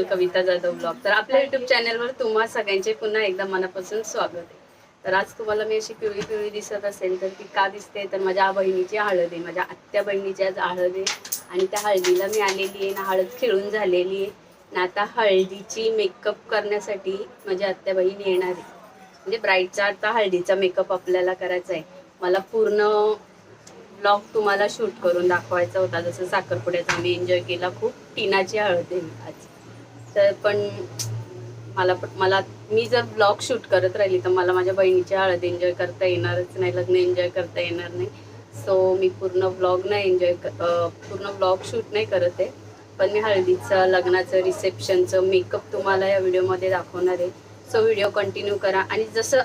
Channel कविता Jadhav blog तर आपल्या YouTube चॅनलवर तुम्हा सगळ्यांचे पुन्हा एकदा मनापासून स्वागत आहे. तर आज तुम्हाला मी अशी पिवळी पिवळी दिसत असेल तर ती का दिसते? तर माझ्या बहिणीची हळद आहे माझ्या आत्या बहिणीची आज हळद आहे. आणि त्या हळदीला मी आलेली आहे ना हळद खेळून झालेली आहे ना आता हळदीची मेकअप करण्यासाठी माझी आत्या बहीण येणार आहे. म्हणजे ब्राईडचा आता हळदीचा मेकअप आपल्याला करायचा आहे. मला पूर्ण ब्लॉग तुम्हाला शूट करून दाखवायचा होता. जसं साखरपुड्याचा आम्ही एन्जॉय केला खूप टीनाची हळद आहे आज. तर पण मला मला मी जर ब्लॉग शूट करत राहिली तर मला माझ्या बहिणीची हळद एन्जॉय करता येणारच नाही लग्न एन्जॉय करता येणार नाही. सो मी पूर्ण ब्लॉग नाही एन्जॉय पूर्ण ब्लॉग शूट नाही करत आहे. पण मी हळदीचं लग्नाचं रिसेप्शनचं मेकअप तुम्हाला या व्हिडिओमध्ये दाखवणार आहे. सो व्हिडिओ कंटिन्यू करा. आणि जसं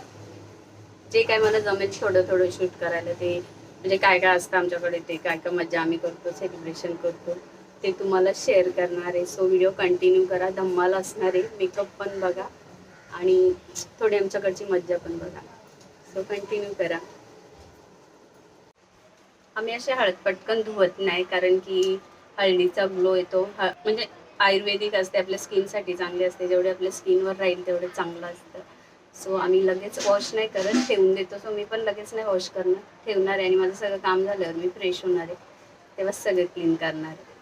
जे काय मला जमेल थोडं थोडं शूट करायला ते म्हणजे काय काय असतं आमच्याकडे ते काय काय मजा आम्ही करतो सेलिब्रेशन करतो. ते तुम्हाला शेअर करणार आहे. सो व्हिडिओ कंटिन्यू करा. धम्माल असणार आहे. मेकअप पण बघा. आणि थोडी आमच्याकडची मज्जा पण बघा. सो कंटिन्यू करा. आम्ही असे हळद पटकन धुवत नाही कारण की हळदीचा ग्लो येतो. ह म्हणजे आयुर्वेदिक असते. आपल्या स्किनसाठी चांगले असते. जेवढे आपल्या स्किनवर राहील तेवढं चांगलं असतं. सो आम्ही लगेच वॉश नाही करत. ठेवून देतो. सो मी पण लगेच नाही वॉश करणार. ठेवणार आहे आणि माझं सगळं काम झाल्यावर मी फ्रेश होणार आहे. तेव्हा सगळं क्लीन करणार आहे.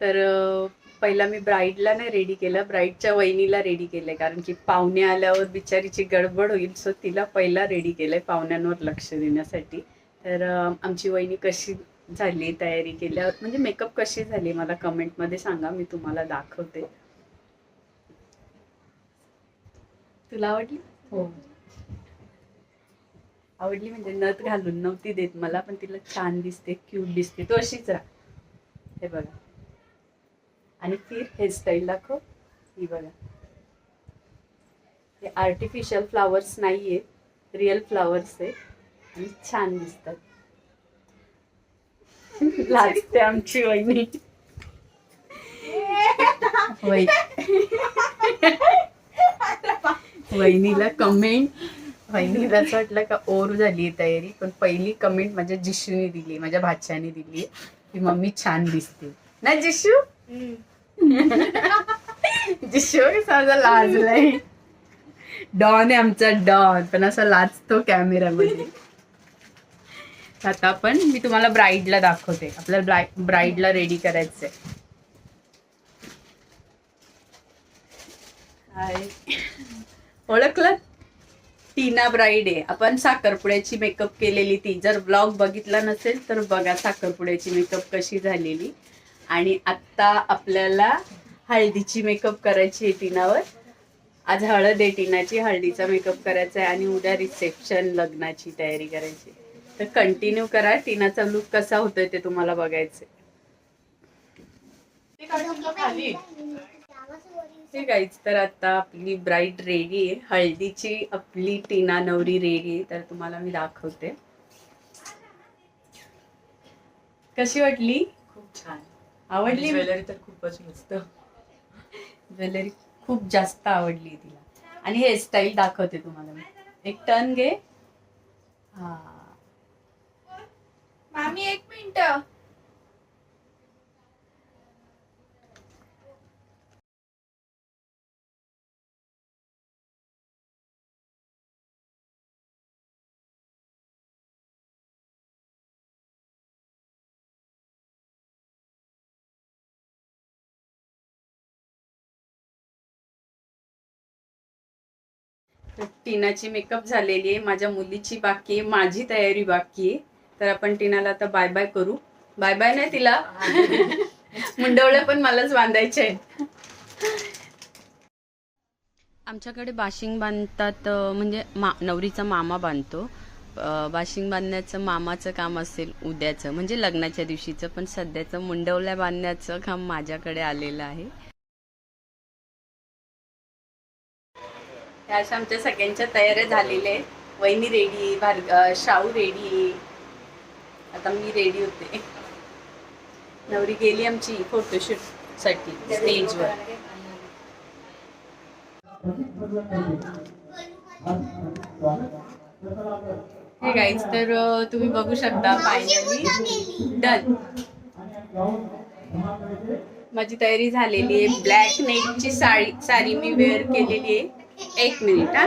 तर पहिला मी ब्राईडला नाही रेडी केलं ब्राईडच्या वहिनीला रेडी केलंय. कारण की पाहुणे आल्यावर बिचारीची गडबड होईल सो तिला पहिला रेडी केलंय पाहुण्यांवर लक्ष देण्यासाठी. तर आमची वहिनी कशी झाली तयारी केल्यावर म्हणजे मेकअप कशी झाली मला कमेंटमध्ये सांगा मी तुम्हाला दाखवते. तुला आवडली? हो. आवडली म्हणजे नथ घालून नव्हती देत मला पण तिला छान दिसते क्यूट दिसते. तो अशीच राहा. हे बघा. आणि फिर हेअरस्टाईल दाखव. ही बघा. हे आर्टिफिशियल फ्लावर्स नाहीये. रिअल फ्लावर्स आहेत आणि छान दिसतात. लाजते आमची वहिनी. वहिनीला कमेंट वहिनीला असं वाटलं का ओर झाली तयारी. पण पहिली कमेंट माझ्या जिशूने दिली माझ्या भाच्याने दिली. की मम्मी छान दिसते. ना जिशू? जिशू माझा लाजलाय डॉन आहे आमचा डॉन पण असा लाजतो कॅमेरामध्ये आता आपण मी तुम्हाला ब्राईडला दाखवते. आपल्याला ब्राई ब्राईडला रेडी करायचंय. ओळखलं? टीना ब्राईड आहे. आपण साखरपुड्याची मेकअप केलेली ती. जर ब्लॉग बघितला नसेल तर बघा साखरपुड्याची मेकअप कशी झालेली. आणि आत्ता आपल्याला हळदीची मेकअप करायची आहे टीनावर. आज हळद आहे टीनाची हळदीचा मेकअप करायचा आहे आणि उद्या रिसेप्शन लग्नाची तयारी करायची तर कंटिन्यू करा टीनाचा लुक कसा होतोय ते तुम्हाला बघायचंय. ठीक आहे तर आता आपली ब्राईट रेडी आहे. हळदीची आपली टीना नवरी रेडी आहे. तर तुम्हाला मी दाखवते. कशी वाटली? खूप छान. आवडली ज्वेलरी तर खूपच मस्त. ज्वेलरी खूप जास्त आवडली तिला. आणि हेअरस्टाईल दाखवते तुम्हाला मी. एक टर्न घे. हा. मामी एक मिनिट. तर टीनाची मेकअप झालेली आहे माझ्या मुलीची बाकी आहे माझी तयारी बाकी आहे. तर आपण टीनाला आता बाय बाय करू. बाय बाय नाही तिला. मुंडवल्या पण मलाच बांधायचे आहेत. आमच्याकडे बाशिंग बांधतात म्हणजे मा नवरीचा मामा बांधतो. बाशिंग बांधण्याचं मामाचं काम असेल उद्याचं म्हणजे लग्नाच्या दिवशीचं पण सध्याचं मुंडवल्या बांधण्याचं काम माझ्याकडे आलेलं आहे. ह्या अशा आमच्या सगळ्यांच्या तयाऱ्या झालेल्या आहेत. वहिनी रेडी भार शाहू रेडी आता मी रेडी होते. नवरी गेली आमची फोटोशूटसाठी स्टेजवर हे गाईज तर तुम्ही बघू शकता फायनली डन माझी तयारी झालेली आहे. ब्लॅक नेटची साडी साडी मी वेअर केलेली आहे. एक मिनिट हा.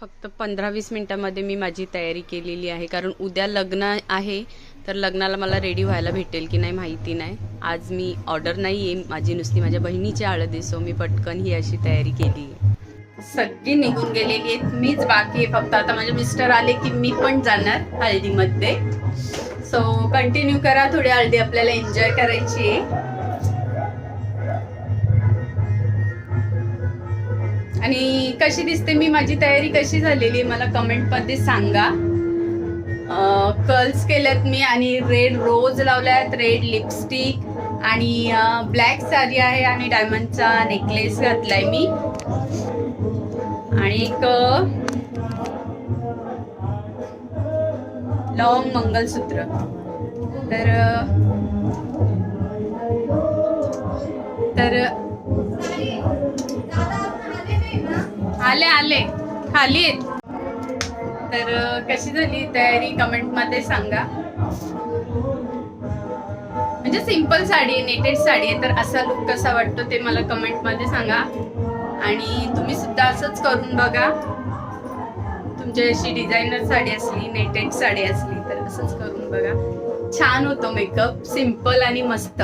फक्त पंधरा वीस मिनिटामध्ये मी माझी तयारी केलेली आहे कारण उद्या लग्न आहे तर लग्नाला मला रेडी व्हायला भेटेल की नाही माहिती नाही. आज मी ऑर्डर नाही आहे माझी नुसती माझ्या बहिणीची आळ दिसो मी पटकन ही अशी तयारी केली. आहे सगळी निघून गेलेली आहेत मीच बाकी आहे फक्त आता माझे मिस्टर आले की मी पण जाणार हळदीमध्ये. सो कंटिन्यू करा थोडी हळदी आपल्याला एन्जॉय करायची आहे. आणि कशी दिसते मी माझी तयारी कशी झालेली मला कमेंटमध्ये सांगा. कर्ल्स केल्यात मी आणि रेड रोज लावल्यात रेड लिपस्टिक आणि ब्लॅक साडी आहे आणि डायमंडचा नेकलेस घातलाय मी. आणि एक लॉंग मंगलसूत्र. तर तर आले आले. खाली आहेत तर कशी झाली तयारी? कमेंटमध्ये सांगा. म्हणजे सिंपल साडी आहे नेटेड साडी आहे तर असा लुक कसा वाटतो ते मला कमेंटमध्ये सांगा. आणि तुम्ही सुद्धा असंच करून बघा. तुमच्या अशी डिझायनर साडी असली नेटेड साडी असली तर असंच करून बघा. छान होतो मेकअप सिंपल आणि मस्त.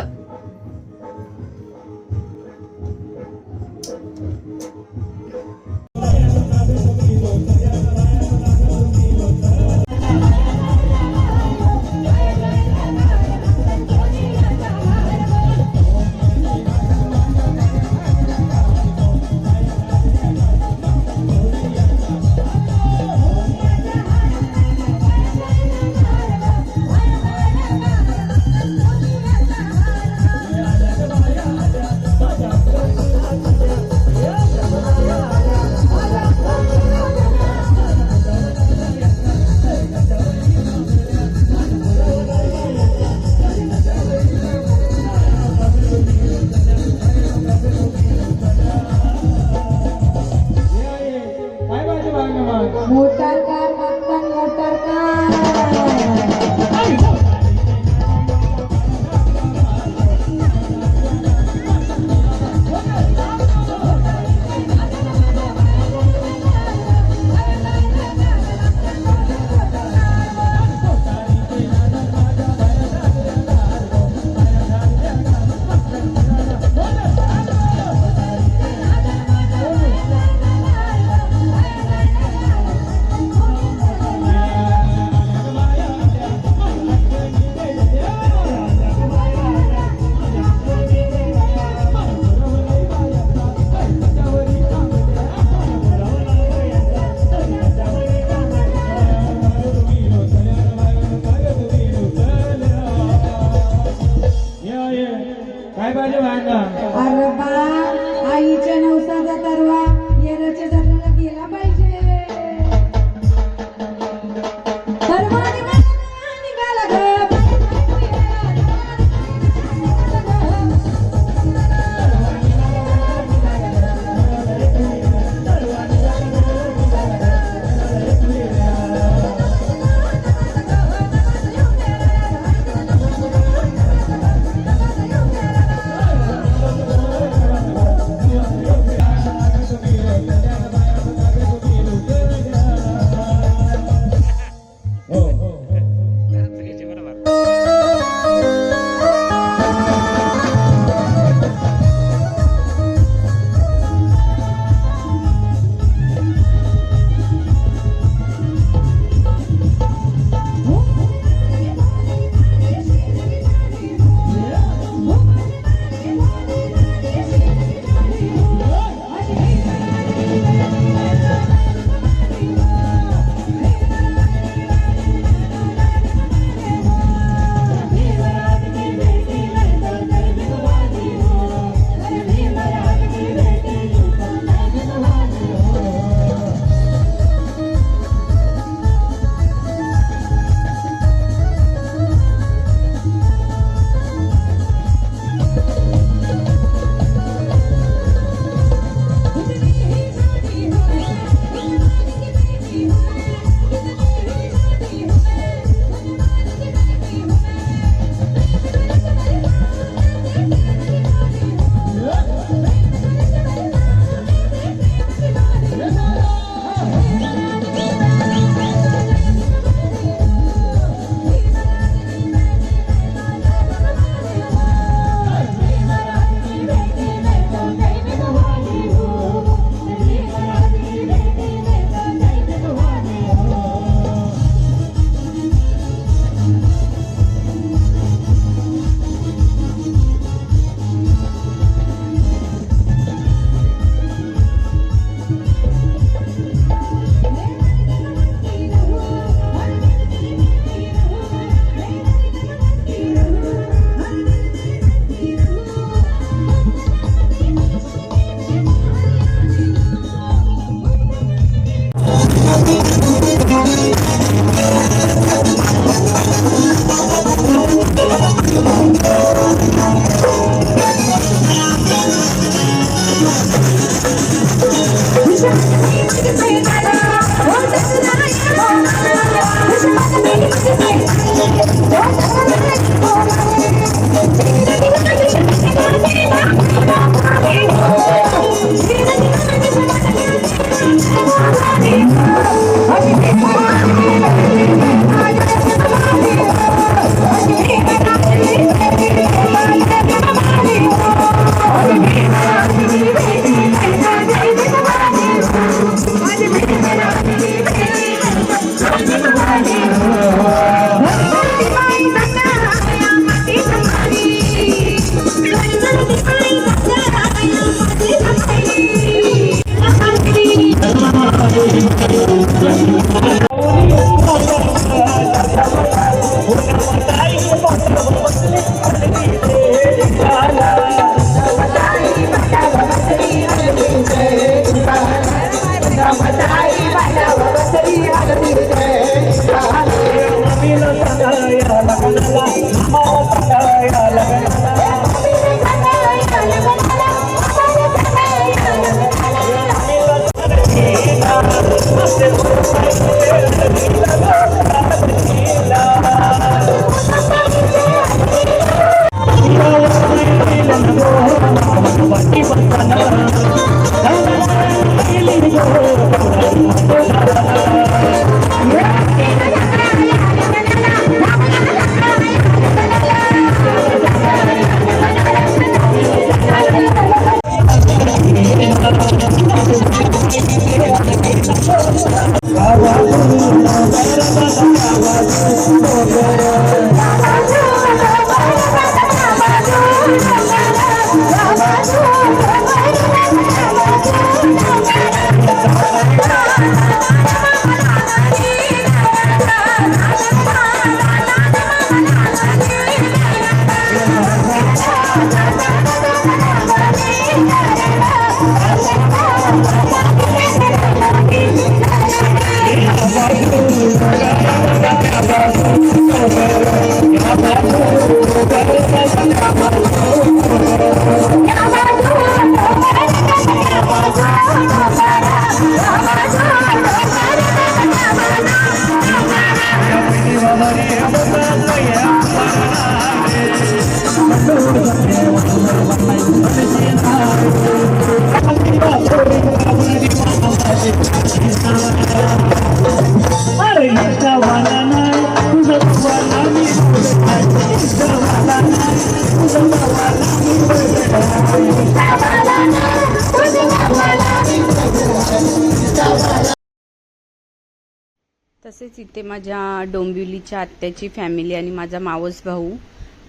माझ्या डोंबिवलीच्या आत्याची फॅमिली आणि माझा मावस भाऊ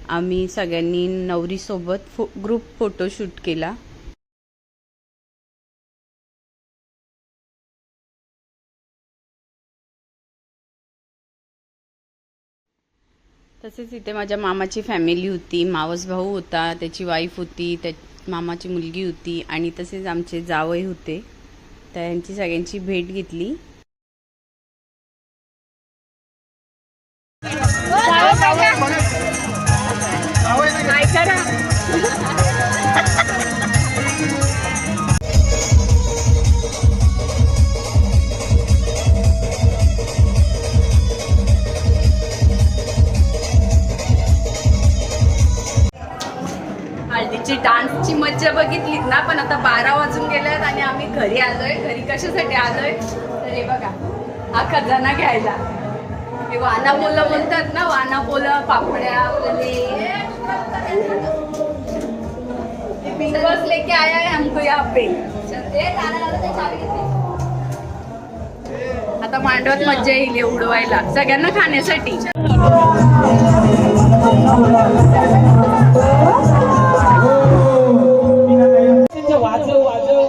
आम्ही सगळ्यांनी नवरीसोबत फो ग्रुप फोटोशूट केला. तसेच इथे माझ्या मामाची फॅमिली होती मावस भाऊ होता त्याची वाईफ होती त्या मामाची मुलगी होती आणि तसेच आमचे जावई होते. त्यांची सगळ्यांची भेट घेतली. लेके आया है हमको यहाँ पे। आता मांडवात मज्जा येईल उडवायला सगळ्यांना खाण्यासाठी. वाजव वाजव.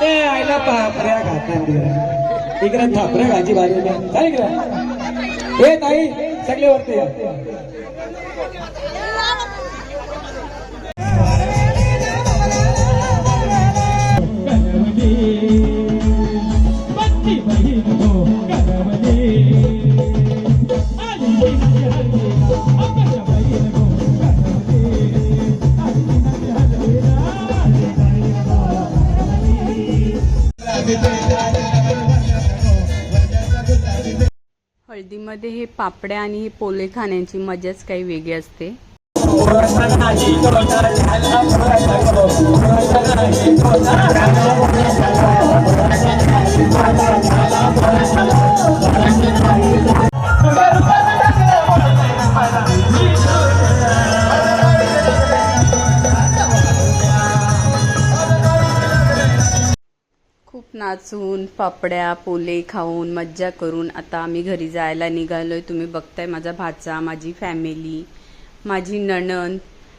ते आईला पापऱ्या घातात इकडे थापऱ्या घाची भाजी काय इकडे. हे ताई सगळे वरती या. बहीण हो हळदीमध्ये हे पापड्या आणि हे पोले खाण्याची मजाच काही वेगळी असते. खूप नाचून पापड्या पोले खाऊन मज्जा करून आता आम्ही घरी जायला निघालोय. तुम्ही बघताय माझा भाचा माझी फॅमिली माझी नणन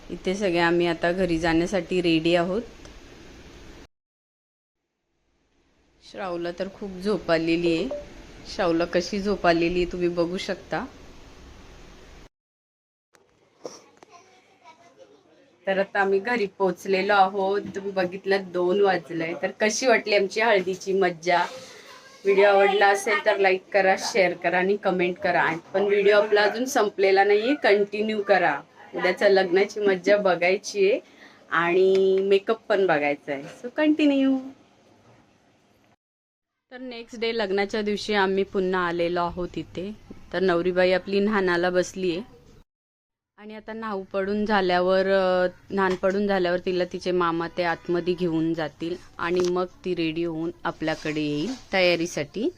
इथे सगळे आम्ही आता घरी जाण्यासाठी रेडी आहोत. श्रावला तर खूप झोप आलेली आहे. श्रावला कशी झोप आलेली आहे तुम्ही बघू शकता. तर आता आम्ही घरी पोचलेलो आहोत. तुम्ही बघितलं दोन वाजलंय तर कशी वाटली आमची हळदीची मज्जा? व्हिडिओ आवडला असेल तर लाईक करा शेअर करा आणि कमेंट करा. पण व्हिडिओ आपला अजून संपलेला नाहीये कंटिन्यू करा. उद्याच्या लग्नाची मज्जा बघायची आहे आणि मेकअप पण बघायचा आहे. सो कंटिन्यू तर नेक्स्ट डे लग्नाच्या दिवशी आम्ही पुन्हा आलेलो आहोत इथे. तर नवरीबाई आपली न्हानाला बसली आहे आणि आता नाव पडून झाल्यावर नान पडून झाल्यावर तिला तिचे मामा ते आतमध्ये घेऊन जातील आणि मग ती रेडी होऊन आपल्याकडे येईल तयारीसाठी.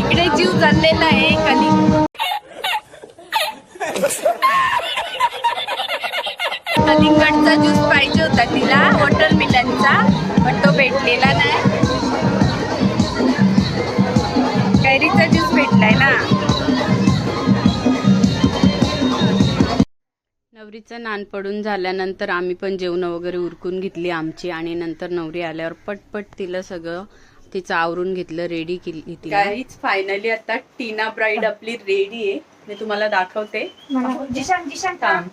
इकडे जीव चाललेला आहे खाली. कलिंगडचा ज्यूस पाहिजे होता तिला वॉटरमिलनचा पण तो भेटलेला नाही. नवरीचं नान पडून झाल्यानंतर आम्ही पण जेवण वगैरे उरकून घेतली आमची आणि नंतर नवरी आल्यावर पटपट तिला सगळं तिचं आवरून घेतलं रेडी केली काहीच फायनली आता टीना ब्राईड आपली रेडी आहे. मी तुम्हाला दाखवते. थांब.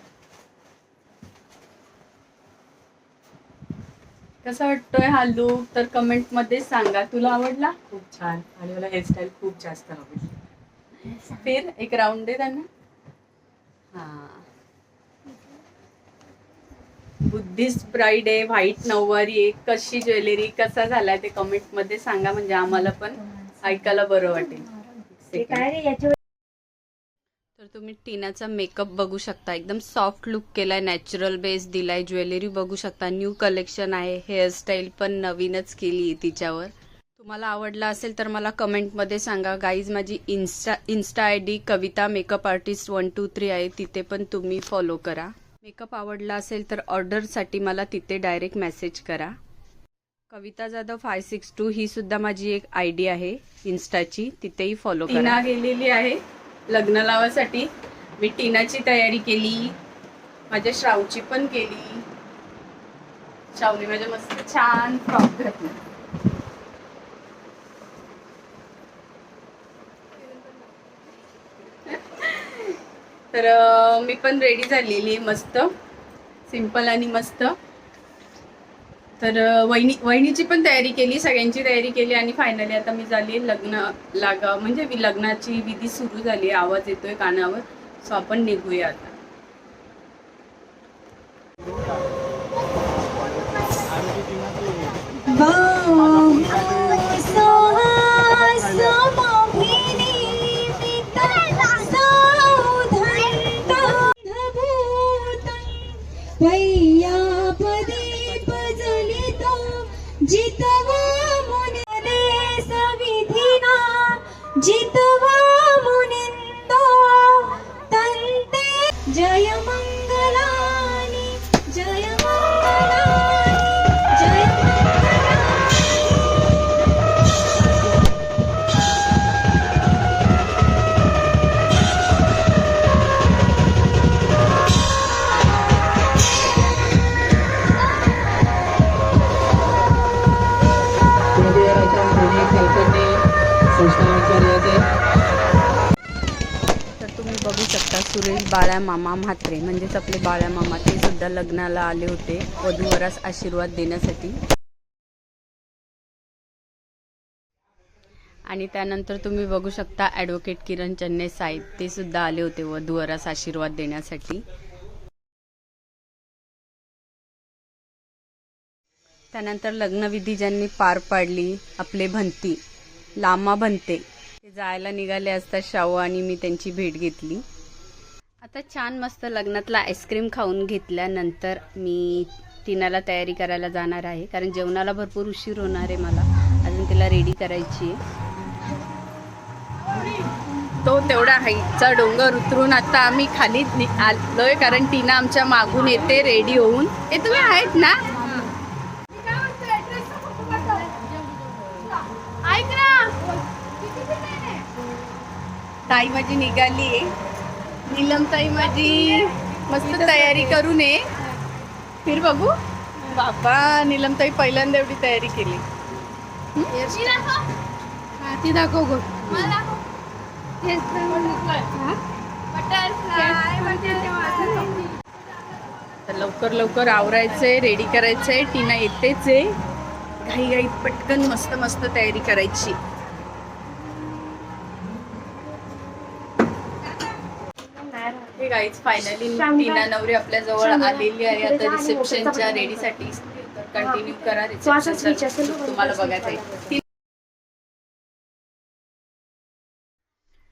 कसा वाटतोय हा लुक तर कमेंटमध्ये सांगा. तुला आवडला? खूप छान. आणि मला हेअरस्टाईल खूप जास्त आवडली. फिर एक राऊंड दे त्यांना. हा. बुद्धिस्ट ब्राईड आहे व्हाईट नऊवारी आहे कशी ज्वेलरी कसा झालाय ते कमेंटमध्ये सांगा म्हणजे आम्हाला पण ऐकायला बरं वाटेल. तर तुम्ही टीनाचा मेकअप बघू शकता एकदम सॉफ्ट लुक केलाय नॅचरल बेस दिलाय ज्वेलरी बघू शकता न्यू कलेक्शन आहे हेअरस्टाईल पण नवीनच केली आहे तिच्यावर. तुम्हाला आवडला असेल तर मला कमेंटमध्ये सांगा. गाईज माझी insta insta I D Kavita makeup artist one two three आहे तिथे पण तुम्ही फॉलो करा. मेकअप आवडला असेल तर ऑर्डरसाठी मला तिथे डायरेक्ट मेसेज करा. Kavita Jadhav five six two ही सुद्धा माझी एक आय डी आहे इन्स्टाची. तिथेही फॉलो करा. टीना गेलेली आहे लग्न लावासाठी. मी टीनाची तयारी केली. माझ्या श्रावची पण केली. श्रावणी माझ्या मस्त छान फ्रॉक घातली. तर मी पण रेडी झालेली आहे मस्त. सिंपल आणि मस्त. तर वहिनी वहिनीची पण तयारी केली सगळ्यांची तयारी केली आणि फायनली आता मी झाली लग्न लागा म्हणजे लग्नाची विधी सुरू झाली आवाज येतोय कानावर सो आपण निघूया आता. पदे जितवा मुने सविधिना जितवा शकता बाळ्या मामा म्हात्रे म्हणजेच आपले बाळ्या मामा ते सुद्धा लग्नाला आले होते. वधूवरास आशीर्वाद देण्यासाठी. आणि त्यानंतर तुम्ही बघू शकता ॲडव्होकेट किरण चन्ने साहेब ते सुद्धा आले होते वधूवरास आशीर्वाद देण्यासाठी. त्यानंतर लग्नविधी ज्यांनी पार पाडली आपले भंती लामा भंते ते जायला निघाले असता शाहू आणि मी त्यांची भेट घेतली. आता छान मस्त लग्नातला आईस्क्रीम खाऊन घेतल्यानंतर मी तिनाला तयारी करायला जाणार आहे. कारण जेवणाला भरपूर उशीर होणार आहे मला. अजून तिला रेडी करायची आहे. तो तेवढा हाईटचा डोंगर उतरून आता आम्ही खाली नि- आलोय. कारण टीना आमच्या मागून येते रेडी होऊन. हे तुम्ही आहेत ना? ताई माझी निघाली आहे नीलम ताई माझी मस्त तयारी करून ये फिर बघू. बाबा नीलम ताई पहिल्यांदा एवढी तयारी केली. ती दाखव. गो. लवकर लवकर आवरायचंय रेडी करायचंय. टीना येतेच आहे. घाई घाईत पटकन मस्त मस्त तयारी करायची. गाईज फायनली टीना नवरी आपल्या जवळ आलेली आहे. आता रिसेप्शनच्या रेडीसाठी कंटिन्यू करा रिसेप्शन तुम्हाला बघायचं आहे.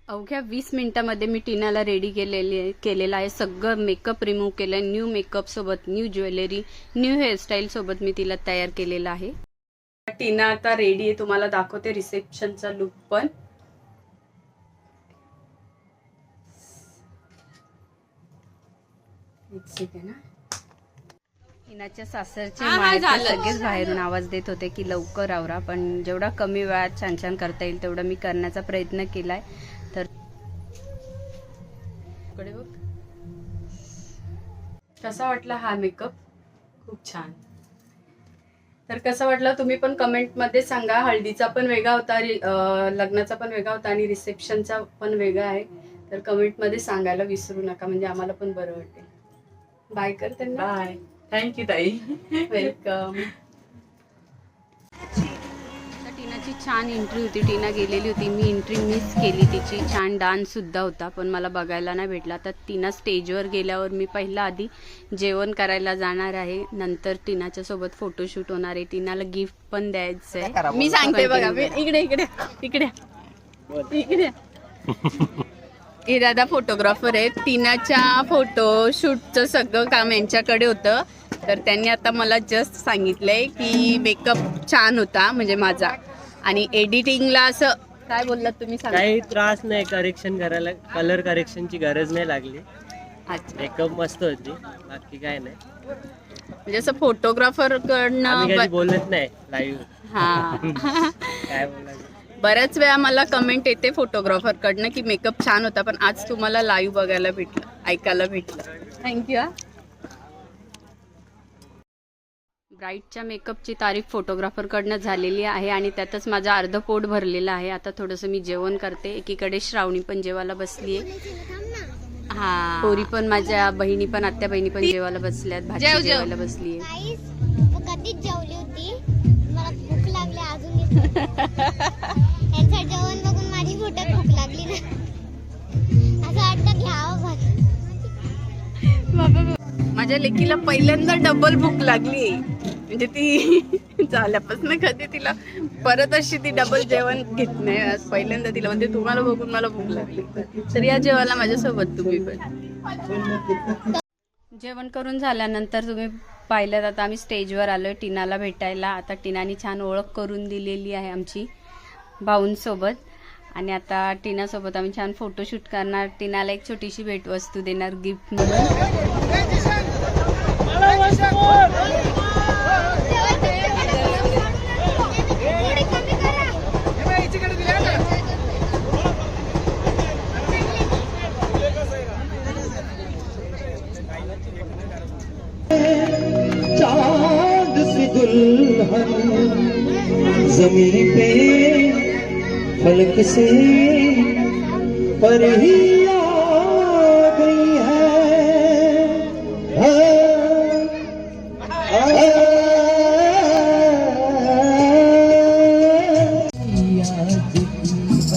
अवघ्या वीस मिनिटामध्ये मी टीनाला रेडी केलेली आहे. केलेलं आहे. सगळं मेकअप रिमूव्ह केलं आहे न्यू मेकअप सोबत न्यू ज्वेलरी न्यू हेअरस्टाईल सोबत मी तिला तयार केलेलं आहे. टीना आता रेडी आहे. तुम्हाला दाखवते रिसेप्शनचा लुक पण. हा. टीनाच्या सासरचे सगळेच बाहेरून आवाज देत होते की लवकर आवरा पण जेवढा कमी वेळात छान छान करता येईल तेवढा मी करण्याचा प्रयत्न केलाय. तर कसा वाटला हा मेकअप खूप छान. तर कसं वाटलं तुम्ही पण कमेंटमध्ये सांगा. हळदीचा पण वेगळा होता लग्नाचा पण वेगळा होता आणि रिसेप्शनचा पण वेगळा आहे. तर कमेंटमध्ये सांगायला विसरू नका म्हणजे आम्हाला पण बरं वाटेल. बाय कर त्यांना बाय थँक्यू ताई वेलकम टीनाची छान एंट्री होती. टीना गेलेली होती. मी एंट्री मिस केली. तिची छान डान्स सुद्धा होता. पण मला बघायला नाही भेटला. तर टीना स्टेजवर गेल्यावर मी पहिला आधी जेवण करायला जाणार आहे. नंतर टीनाच्या सोबत फोटोशूट होणार आहे. टीनाला गिफ्ट पण द्यायचं आहे मी सांगते बघा. मी इकडे. इकडे इकडे इकडे. हे दादा फोटोग्राफर आहेत. टीनाच्या फोटो शूटचं सगळं काम यांच्याकडे होतं. तर त्यांनी आता मला जस्ट सांगितलंय की मेकअप छान होता म्हणजे माझा. आणि एडिटिंगला असं काय बोललात तुम्ही सांगा. काही त्रास नाही करेक्शन करायला कलर करेक्शनची गरज नाही लागली. अच्छा. मेकअप मस्त होती बाकी काय नाही. म्हणजे असं फोटोग्राफर कडनं बोलत नाही लाईव्ह हा. काय बोलायचं बऱ्याच वेळा मला कमेंट येते फोटोग्राफर कडनं की मेकअप छान होता पण आज तुम्हाला लाईव्ह बघायला भेटलं ऐकायला भेटलं. थँक्यू ब्राईटच्या मेकअपची तारीफ फोटोग्राफर कडनं झालेली आहे आणि त्यातच माझं अर्ध पोट भरलेलं आहे. आता थोडंसं मी जेवण करते. एकीकडे श्रावणी पण जेवायला बसली आहे हा. पोरी पण माझ्या बहिणी पण आत्या बहिणी पण जेवायला बसल्यात. भाजी जेव, जेव. जेवायला बसली आहे जेवण बघून माझी पोटात भूक लागली ना. असं वाटतं घ्यावं बघ माझ्या लेकीला पहिल्यांदा डबल भूक लागली. म्हणजे ती झाल्यापासून कधी तिला परत अशी ती डबल जेवण घेत नाही. आज पहिल्यांदा तिला म्हणजे तुम्हाला बघून मला भूक लागली. तर या जेवायला माझ्यासोबत तुम्ही पण. जेवण करून झाल्यानंतर तुम्ही पाहिलं आता आम्ही स्टेजवर आलो आहे टीनाला भेटायला. आता टीनाने छान ओळख करून दिलेली आहे आमची भाऊंसोबत. आणि आता टीनासोबत आम्ही छान फोटोशूट करणार. टीनाला एक छोटीशी भेटवस्तू देणार गिफ्ट म्हणून. चांद सी दुल्हन जमीन पे फलक से पर ही आ गई है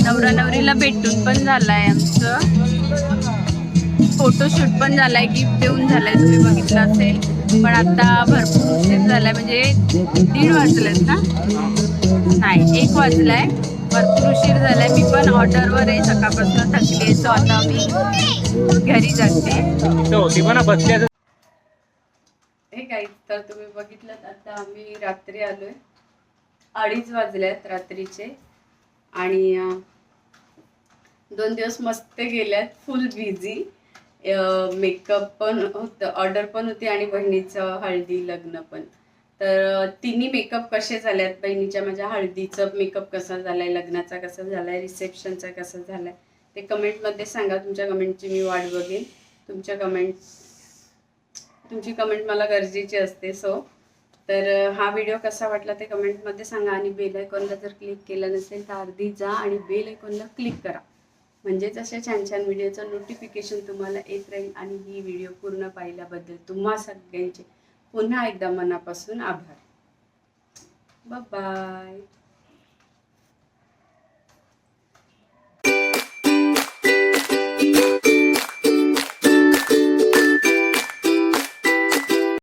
नवरा नवरीला भेटून पण झालाय आमचं. फोटोशूट पण झालाय गिफ्ट देऊन झालाय तुम्ही बघितलं असेल. पण आता भरपूर उशीर झालाय म्हणजे दीड वाजलेत ना? नाही एक वाजलाय. भरपूर उशीर झालाय. मी पण ऑर्डरवर आहे सकाळपासून थकली आहे सो आता मी घरी जाते. हे काही तर तुम्ही बघितलं आता आम्ही रात्री आलोय. अडीच वाजल्यात रात्रीचे. आणि दोन दिवस मस्त गेल्यात फुल बिझी मेकअप पण होतं ऑर्डर पण होती आणि बहिणीचं हळदी लग्न पण. तर तिन्ही मेकअप कसे झाल्यात बहिणीच्या? माझ्या हळदीचं मेकअप कसा झाला आहे लग्नाचा कसा आहे रिसेप्शनचा कसा आहे ते कमेंटमध्ये सांगा. तुमच्या कमेंटची मी वाट बघेन. तुमच्या कमेंट तुमची कमेंट मला गरजेची असते सो तर हा व्हिडिओ कसा वाटला ते कमेंटमध्ये सांगा आणि बेल आयकॉनला जर क्लिक केलं नसेल तर अर्धी जा आणि बेल आयकॉनला क्लिक करा. म्हणजेच अशा छान छान व्हिडिओचं नोटिफिकेशन तुम्हाला येत राहील आणि ही व्हिडिओ पूर्ण पाहिल्याबद्दल तुम्हा सगळ्यांचे पुन्हा एकदा मनापासून आभार. बाय